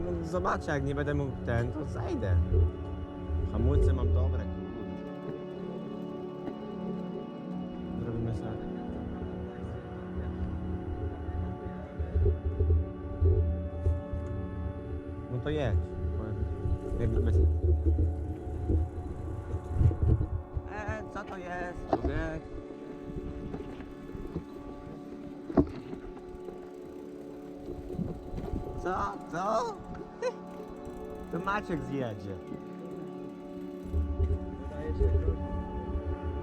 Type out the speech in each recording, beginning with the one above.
mu zobaczę, jak nie będę mógł ten, to zajdę. Hamulce mam dobre. Zrobimy sobie. No to jedź. Jak. E, co to jest? Człowiek? Co? Co? To Maciek zjedzie.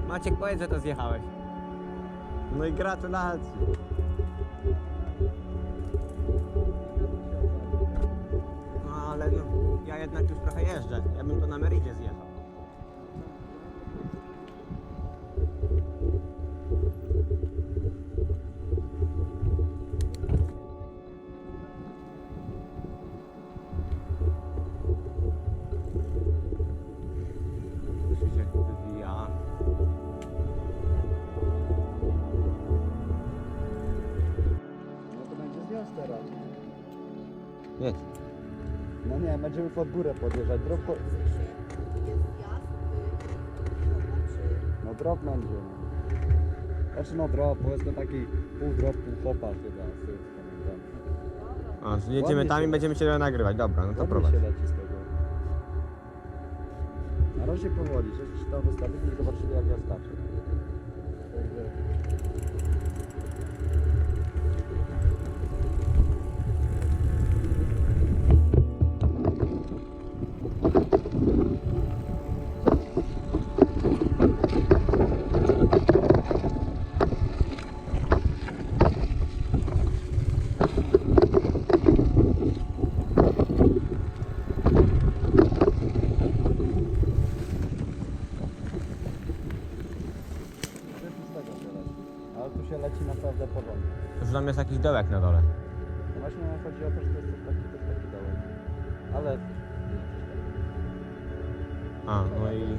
Maciek, powiedz, że to zjechałeś. No i gratulacje. No ale no, ja jednak już trochę jeżdżę. Ja bym to na Meridzie zjechał. Będziemy pod górę podjeżdżać. Drop po... No drop będzie. No. Znaczy no drop, powiedzmy taki pół drop, pół hopa chyba. A, czyli jedziemy Ładnie tam i się- będziemy się nagrywać. Dobra, no to Ładnie prowadź. się leci z tego. Na razie powoli, że się tam wystawili i zobaczyli jak ja skaczę. Także... dołek na dole. No właśnie chodzi o to, że to jest taki, jest taki dołek. Ale... A, no i...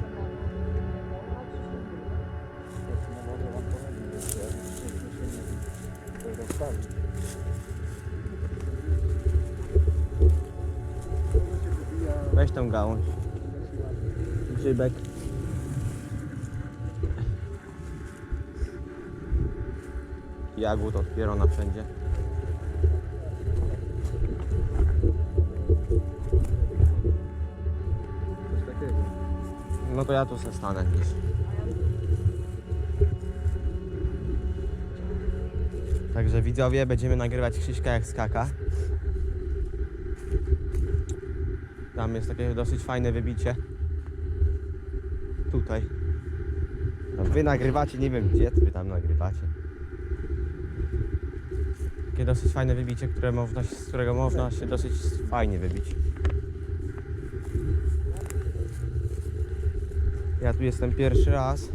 Weź tą gałąź. Grzybek. Jagód odpierona wszędzie. No to ja tu se stanę gdzieś. Także widzowie, będziemy nagrywać Krzyśka jak skaka. Tam jest takie dosyć fajne wybicie. Tutaj. No, wy nagrywacie, nie wiem gdzie wy tam nagrywacie. Takie dosyć fajne wybicie, które można, z którego można się dosyć fajnie wybić. Ja tu jestem pierwszy raz.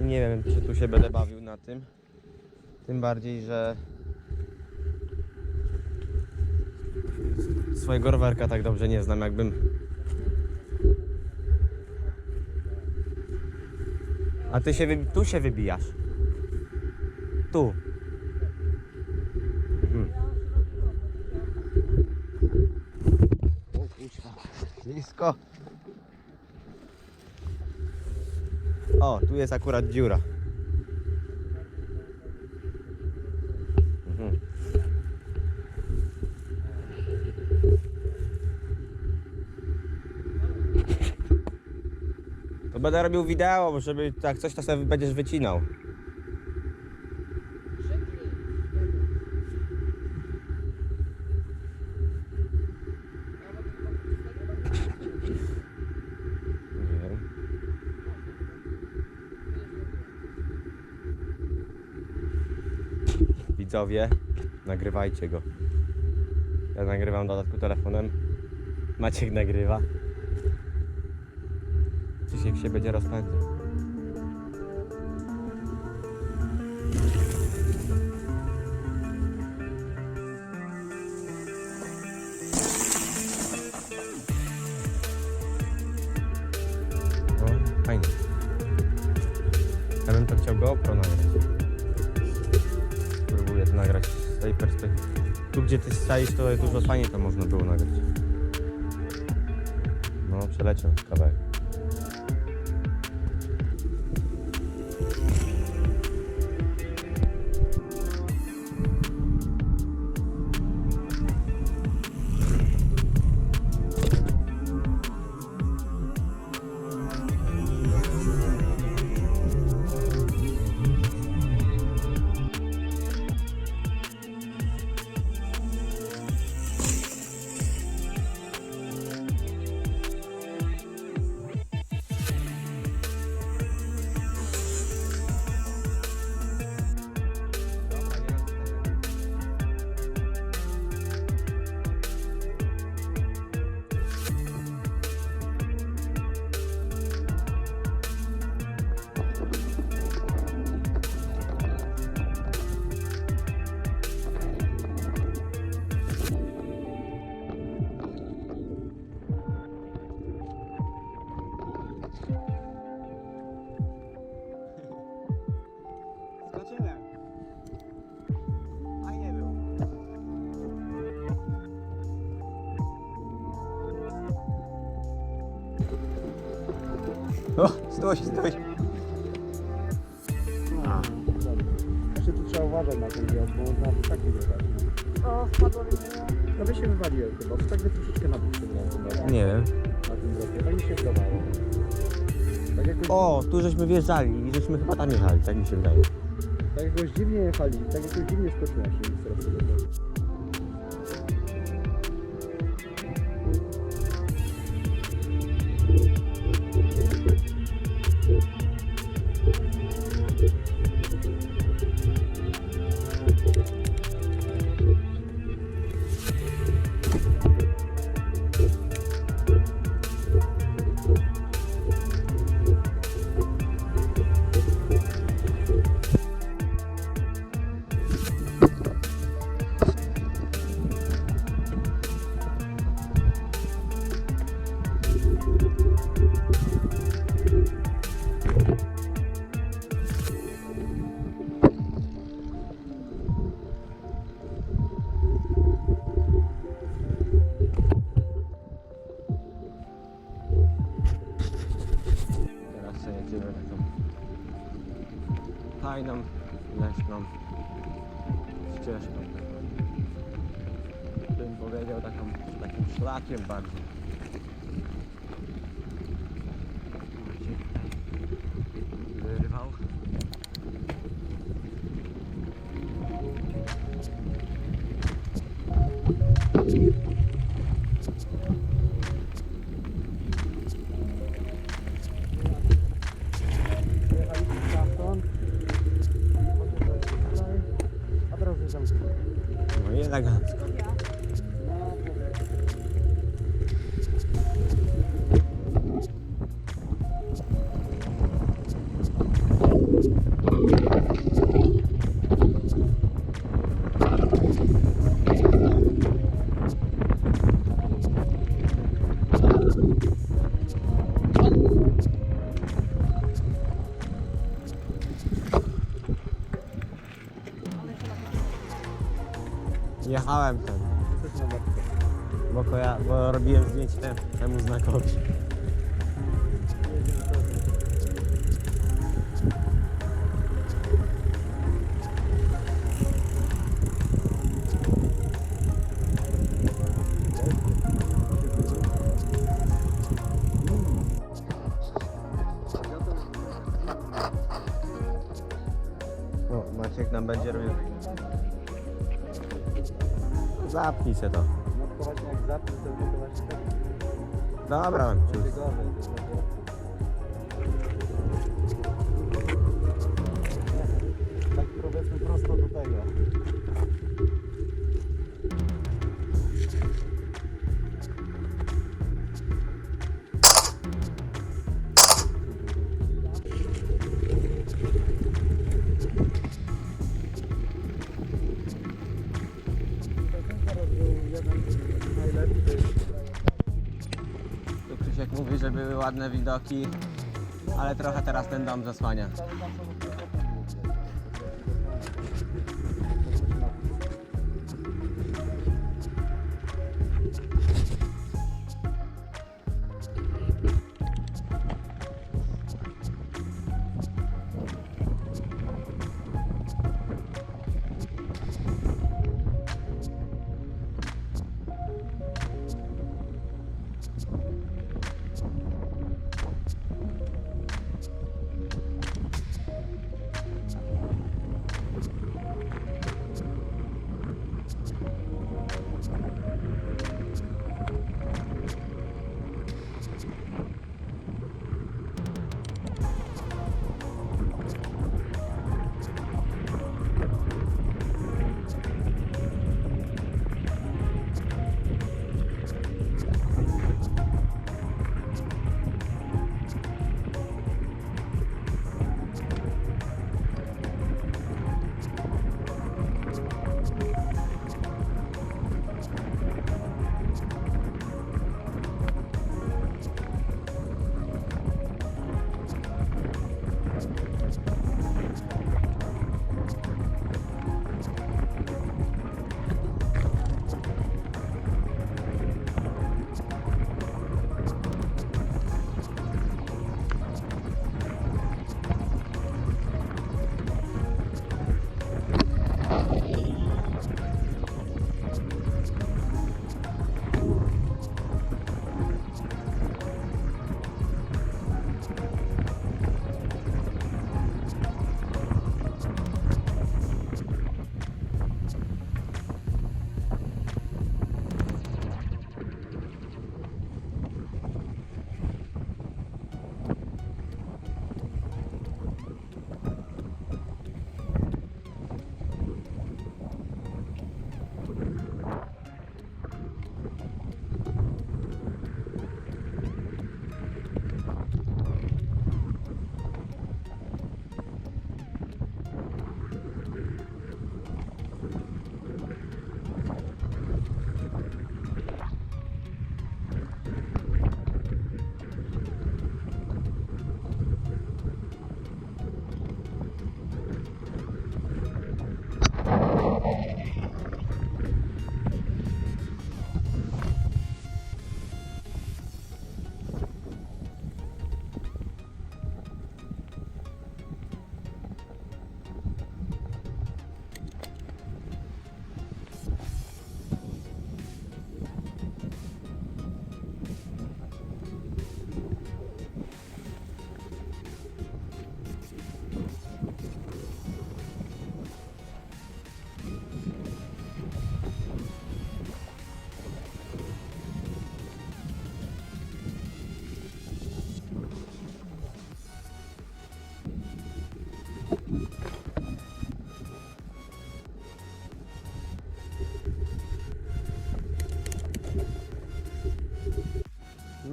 Nie wiem, czy tu się będę bawił na tym. Tym bardziej, że swojego rowerka tak dobrze nie znam, jakbym. A ty się tu się wybijasz. Tu. Mhm. O kurwa, blisko. O, tu jest akurat dziura. Mhm. To będę robił wideo, żeby tak coś to sobie będziesz wycinał. Nie wiem. Widzowie, nagrywajcie go. Ja nagrywam dodatku telefonem. Maciek nagrywa. Krzysiek się będzie rozpędzał. No, fajnie. Ja bym to chciał GoPro nagrać. Nagrać z tej perspektywy. Tu gdzie ty stalisz, to dużo fajnie to można było nagrać. No, przeleciał kawałek. O, stój, stój. Jeszcze tu trzeba uważać na ten wjazd, bo można w taki wjechać. O, wpadło mi. No by się wywaliłem chyba, w tak by troszeczkę na bok przegrał chyba. Nie wiem. Na tym dropie, tak mi się wydawało. Tak jakoś, O, tu żeśmy wjeżdżali i żeśmy chyba tam jechali, tak mi się wydaje. tak jakoś dziwnie jechali, tak jakoś dziwnie skoczyłem się nic fajną, leśną ścieżką. Bym powiedział taką, takim szlakiem bardziej. No znakowi. O, Maciek nam będzie robił. Zapnij se to. Dobra. Ładne widoki, ale trochę teraz ten dom zasłania.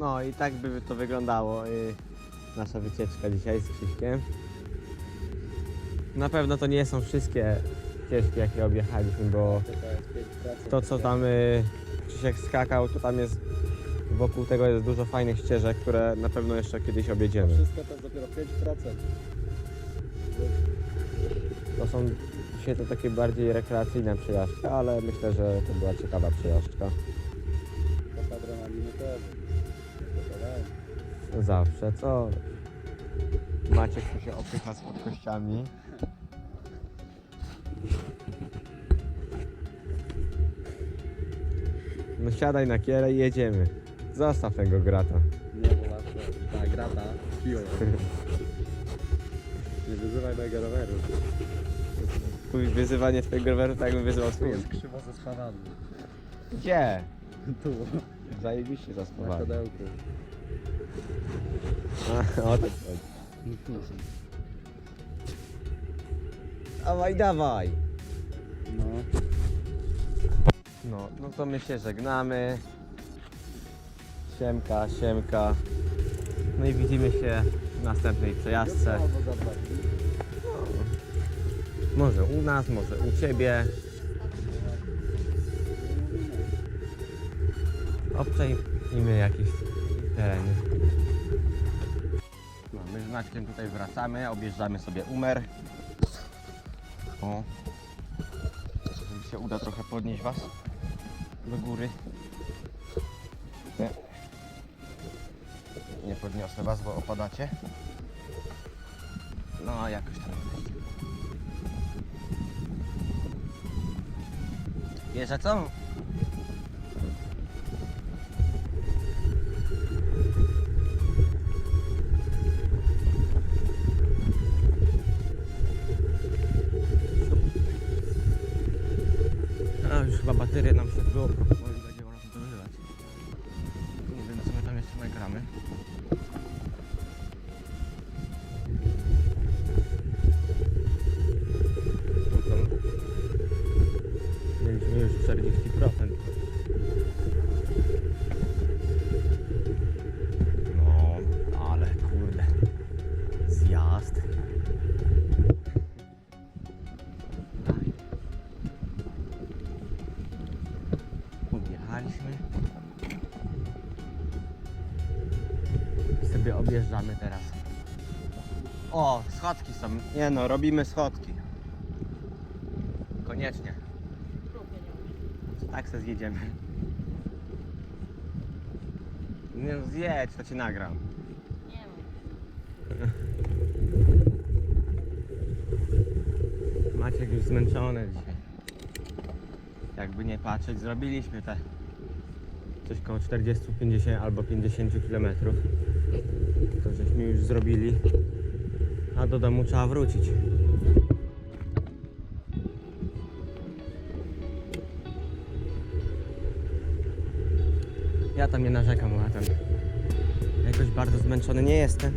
No i tak by to wyglądało y, nasza wycieczka dzisiaj z Krzyśkiem. Na pewno to nie są wszystkie ścieżki jakie objechaliśmy, bo To jest 5%. to co tam y, Krzysiek skakał, to tam jest wokół tego jest dużo fajnych ścieżek, które na pewno jeszcze kiedyś objedziemy. wszystko to jest dopiero 5%. To są dzisiaj to takie bardziej rekreacyjne przejażdżki, ale myślę, że to była ciekawa przejażdżka. Zawsze, co? Maciek tu się opycha z podkościami. No siadaj na kierę i jedziemy. Zostaw tego grata. Nie, bo masz ta grata piją. Nie wyzywaj mojego roweru. Twój wyzywanie twojego roweru tak jakbym wyzywał Tu swój. jest krzywo ze. Gdzie? Tu, Zajebiście na zaspawali. kodełku. A, o chodzi. Dawaj, dawaj! No. No, no to my się żegnamy. Siemka, siemka. No i widzimy się w następnej dwa dni. Może u nas, może u ciebie. Obczajmy jakieś tereny. Z Maćkiem tutaj wracamy, objeżdżamy sobie Umer. O. Jeżeli się uda trochę podnieść Was do góry. Nie. Nie podniosę Was, bo opadacie. No, a jakoś tam. Wiesz a co? 4 нам СЗО objeżdżamy teraz. O, schodki są. Nie no, robimy schodki. Koniecznie. Tak se zjedziemy. Nie no, zjedź, to ci nagram. Nie mam. Maciek już zmęczony dzisiaj. Jakby nie patrzeć, zrobiliśmy te coś koło 40, 50 albo 50 km. To żeśmy już zrobili. A do domu trzeba wrócić. Ja tam nie narzekam, ja jakoś bardzo zmęczony nie jestem.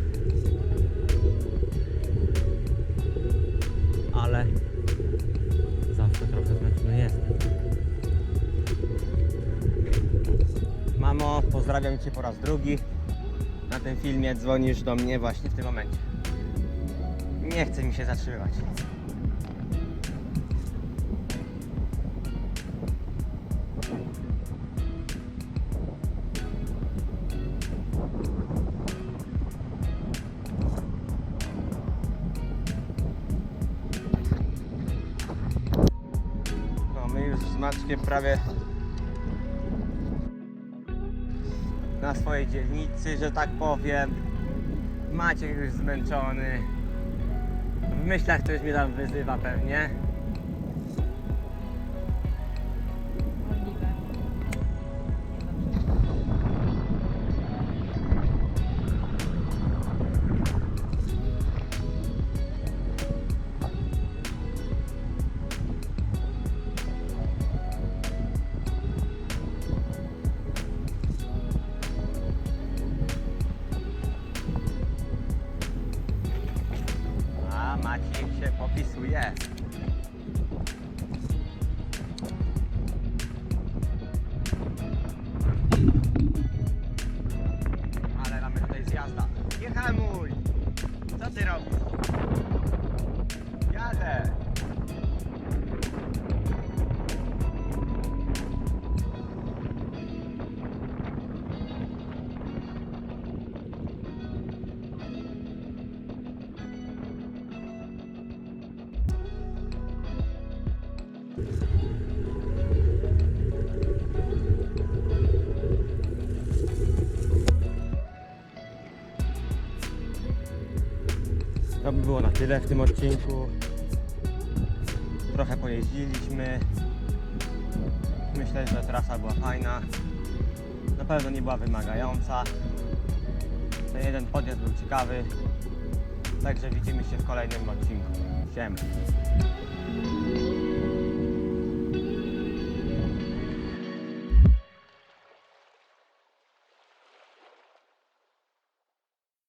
ale zawsze trochę zmęczony jestem. Mamo, pozdrawiam Cię po raz drugi. Na tym filmie dzwonisz do mnie właśnie w tym momencie. Nie chce mi się zatrzymywać. No my już z prawie na swojej dzielnicy, że tak powiem. Maciek już zmęczony. W myślach ktoś mnie tam wyzywa pewnie. Maciek się To by było na tyle w tym odcinku. Trochę pojeździliśmy. Myślę, że trasa była fajna. Na pewno nie była wymagająca. Ten jeden podjazd był ciekawy. Także widzimy się w kolejnym odcinku. Siema.